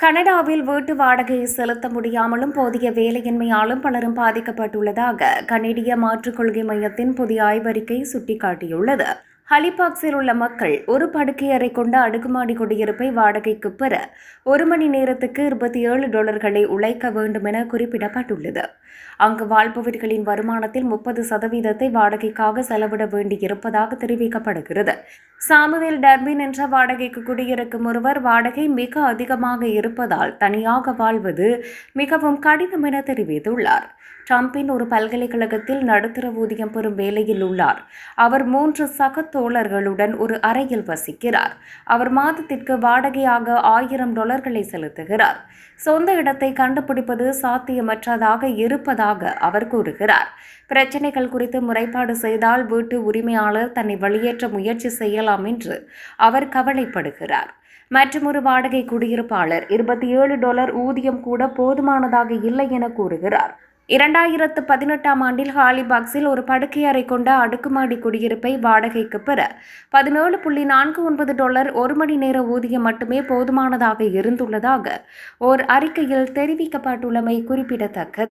கனடாவில் வீட்டு வாடகையை செலுத்த முடியாமலும் போதிய வேலையின்மையாலும் பலரும் பாதிக்கப்பட்டுள்ளதாக கனேடிய மாற்றுக்கொள்கை மையத்தின் புதிய ஆய்வறிக்கை சுட்டிக்காட்டியுள்ளது. ஹலிபாக்ஸில் உள்ள மக்கள் ஒரு படுக்கை அறை கொண்ட அடுக்குமாடி குடியிருப்பை வாடகைக்கு பெற ஒரு மணி நேரத்துக்கு இருபத்தி ஏழு டாலர்களை உழைக்க வேண்டும் என குறிப்பிடப்பட்டுள்ளது. அங்கு வாழ்பவர்களின் வருமானத்தில் முப்பது சதவீதத்தை வாடகைக்காக செலவிட வேண்டியிருப்பதாக தெரிவிக்கப்படுகிறது. சாமுவேல் டர்பின் என்ற வாடகைக்கு குடியிருக்கும் ஒருவர் வாடகை மிக அதிகமாக இருப்பதால் தனியாக வாழ்வது மிகவும் கடினம் என தெரிவித்துள்ளார். ட்ரம்பின் ஒரு பல்கலைக்கழகத்தில் நடுத்தர ஊதியம் பெறும் வேலையில் உள்ளார். அவர் மூன்று சக தோழர்களுடன் ஒரு அறையில் வசிக்கிறார். அவர் மாதத்திற்கு வாடகையாக ஆயிரம் டாலர்களை செலுத்துகிறார். சொந்த இடத்தை கண்டுபிடிப்பது சாத்தியமற்றதாக இருப்பதாக அவர் கூறுகிறார். பிரச்சனைகள் குறித்து முறைப்பாடு செய்தால் வீட்டு உரிமையாளர் தன்னை வெளியேற்ற முயற்சி செய்யலாம் என்று அவர் கவலைப்படுகிறார். மற்றும் ஒரு வாடகை குடியிருப்பாளர் இருபத்தி ஏழு டாலர் ஊதியம் கூட போதுமானதாக இல்லை என கூறுகிறார். இரண்டாயிரத்து பதினெட்டாம் ஆண்டில் ஹாலிபாக்ஸில் ஒரு படுக்கை அறை கொண்ட அடுக்குமாடி குடியிருப்பை வாடகைக்கு பெற பதினேழு புள்ளி நான்கு ஒன்பது டாலர் ஒரு மணி நேர ஊதியம் மட்டுமே போதுமானதாக இருந்துள்ளதாக ஓர் அறிக்கையில் தெரிவிக்கப்பட்டுள்ளமை குறிப்பிடத்தக்கது.